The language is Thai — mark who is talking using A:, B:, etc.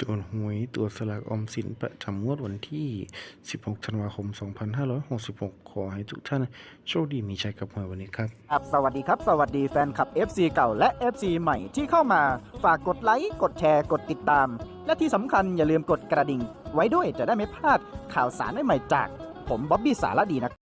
A: ตันหวยตัวสลากออมสินประจำงวดวันที่ 16 ธันวาคม 2566 ขอให้ทุกท่านโชคดีมีชัยกับหวยวันนี้ครับ
B: ครับสวัสดีครับ สวัสดีแฟนคลับ FC เก่าและ FC ใหม่ที่เข้ามา ฝากกดไลค์ กดแชร์ กดติดตาม และที่สำคัญอย่าลืมกดกระดิ่ง ไว้ด้วยจะได้ไม่พลาดข่าวสารใหม่ๆจาก ผมบ๊อบบี้สารดีนะ